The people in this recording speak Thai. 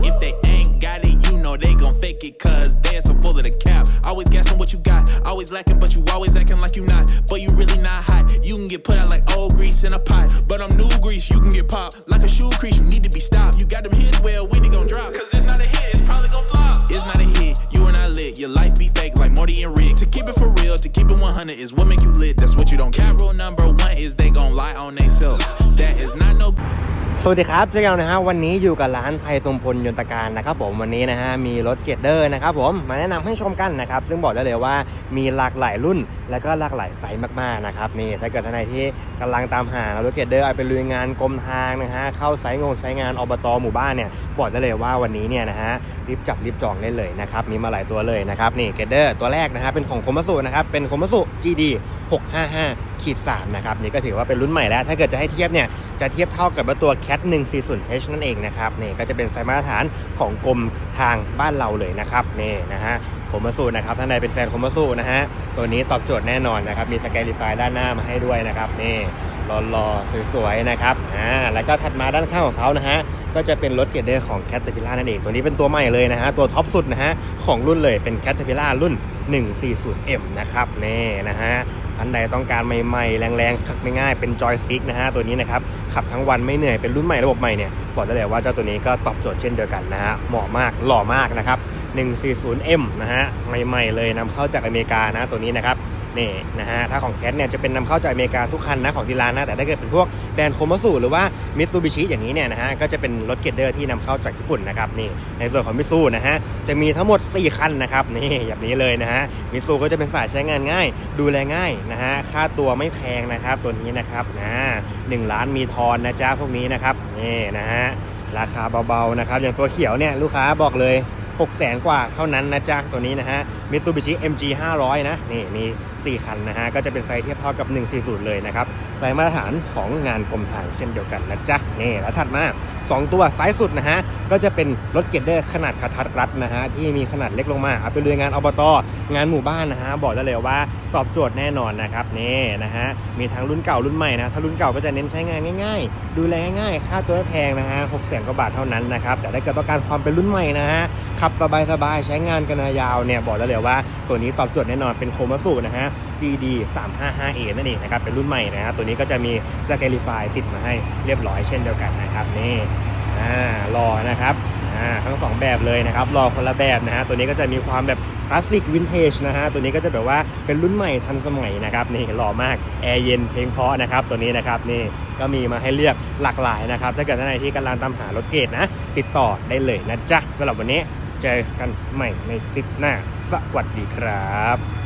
it. If they ain't got it, you know they gon' fake it, cause they're so full of the cap. Always guessing what you got, always lacking, but you always acting like you not. But you really not hot. You can get put out like old grease in a pot, but I'm new grease, you can get popped. Like a shoe crease, you need to be stopped. You got them hits, well, when they gon' drop? Cause it's not a hit, it's probably gon' flop. It's not a hit, You are not lit. Your life be fake like Morty and Rick. To keep it for real, to keep it 100 is what make you lit, that's what you don't care. Rule number one is they gon' lie on themselves. That is not no สวัสดีครับเจ๊เกานะฮะวันนี้อยู่กับร้านไทยทรงพลยนตการนะครับผมวันนี้นะฮะมีรถเกตเดอร์นะครับผมมาแนะนำให้ชมกันนะครับซึ่งบอกได้เลยว่ามีหลากหลายรุ่น และก็หลากหลายไซส์มากๆนะครับนี่ถ้าเกิดท่านใดที่กำลังตามหารถเกตเดอร์เอาไปลุยงานกรมทางนะฮะเข้าไซต์งงไซต์งานอบตหมู่บ้านเนี่ยบอกได้เลยว่าวันนี้เนี่ยนะฮะรีบจับรีบจองได้เลยนะครับมีมาหลายตัวเลยนะครับนี่เกตเดอร์ตัวแรกนะฮะเป็นของคมสุนะครับเป็นคมสุ GD 655 ขีด3นะครับนี่ก็ถือว่าเป็นรุ่นใหม่แล้ว ถ้าเกิดจะให้เทียบเนี่ยจะเทียบเท่ากับว่าตัว Cat 140H นั่นเองนะครับนี่ก็จะเป็นไซส์มาตรฐานของกรมทางบ้านเราเลยนะครับนี่นะฮะคมสูนะครับท่านใดเป็นแฟนคมสูนะฮะตัวนี้ตอบโจทย์แน่นอนนะครับมีสแกนรีไฟด้านหน้ามาให้ด้วยนะครับนี่รอๆสวยๆนะครับอ่าแล้วก็ถัดมาด้านข้างของเขานะฮะก็จะเป็นรถเกรดเดอร์ของ c a t e r p i l l a r นั่นเอง ตัวนี้เป็นตัวใหม่เลยนะฮะ ตัวท็อปสุดนะฮะ ของรุ่นเลยเป็น c a t e r p i l l a r รุ่น 140M นะครับ นี่นะฮะ ท่านใดต้องการใหม่ๆ แรงๆขับไม่ง่ายเป็นจอยสติ๊กนะฮะตัวนี้นะครับขับทั้งวันไม่เหนื่อยเป็นรุ่นใหม่ระบบใหม่เนี่ยบอกได้เลยว่าเจ้าตัวนี้ก็ตอบโจทย์เช่นเดียวกันนะฮะเหมาะมากหล่อมากนะครับ 140M นะฮะใหม่ๆเลยนำเข้าจากอเมริกานะตัวนี้นะครับ นี่นะฮะถ้าของแคทเนี่ยจะเป็นนำเข้าจากอเมริกาทุกคันนะของที่ร้านนะ แต่ถ้าเกิดเป็นพวกแบรนด์โคมาสุหรือว่ามิตซูบิชิอย่างนี้เนี่ยนะฮะก็จะเป็นรถเกรดเดอร์ที่นำเข้าจากญี่ปุ่นนะครับนี่ในส่วนของมิตซูนะฮะจะมีทั้งหมด 4 คันนะครับนี่แบบนี้เลยนะฮะมิตซูก็จะเป็นสายใช้งานง่าย ดูแลง่ายนะฮะค่าตัวไม่แพงนะครับตัวนี้นะครับนะหนึ่งล้านมีทอนนะจ๊ะพวกนี้นะครับนี่นะฮะราคาเบาๆนะครับอย่างตัวเขียวเนี่ยลูกค้าบอกเลย 6แสนกว่าเท่านั้นนะจ๊ะ ตัวนี้นะฮะ Mitsubishi MG 500 นะ นี่มี 4 คันนะฮะ ก็จะเป็นไซส์เทียบเท่ากับ 140 เลยนะครับ ไซส์มาตรฐานของงานกรมทางเช่นเดียวกันนะจ๊ะ นี่แล้วถัดมา 2 ตัวไซส์สุดนะฮะ ก็จะเป็นรถเกรดเดอร์ขนาดกระทัดรัดนะฮะ ที่มีขนาดเล็กลงมาเอาไปเรืองานอบตงานหมู่บ้านนะฮะ บอกได้เลยว่าตอบโจทย์แน่นอนนะครับนี่นะฮะ มีทั้งรุ่นเก่ารุ่นใหม่นะถ้ารุ่นเก่าก็จะเน้นใช้งานง่าย ๆ ดูแลง่ายๆ ค่าตัวไม่แพงนะฮะ6แสนกว่าบาทเท่านั้นนะครับแต่ถ้าเกิดต้องการความเป็นรุ่นใหม่นะฮะขับสบายๆใช้งานกันยาวเนี่ยบอกได้เลยว่าตัวนี้ตอบโจทย์แน่นอนเป็นโคมาสุนะฮะ GD 355A นั่นเองนะครับเป็นรุ่นใหม่นะฮะตัวนี้ก็จะมีสเกลิฟายติดมาให้เรียบร้อยเช่นเดียวกันนะครับนี่ อ่ารอนะครับอ่าทั้งสองแบบเลยนะครับรอคนละแบบนะฮะตัวนี้ก็จะมีความแบบคลาสสิกวินเทจนะฮะตัวนี้ก็จะแบบว่าเป็นรุ่นใหม่ทันสมัยนะครับนี่หล่อมากแอร์เย็นเพลงเพราะนะครับตัวนี้นะครับนี่ก็มีมาให้เลือกหลากหลายนะครับถ้าเกิดท่านใดที่กำลังตามหารถเกรดนะ ติดต่อได้เลยนะจ๊ะสำหรับวันนี้เจอกันใหม่ในคลิปหน้า สวัสดีครับ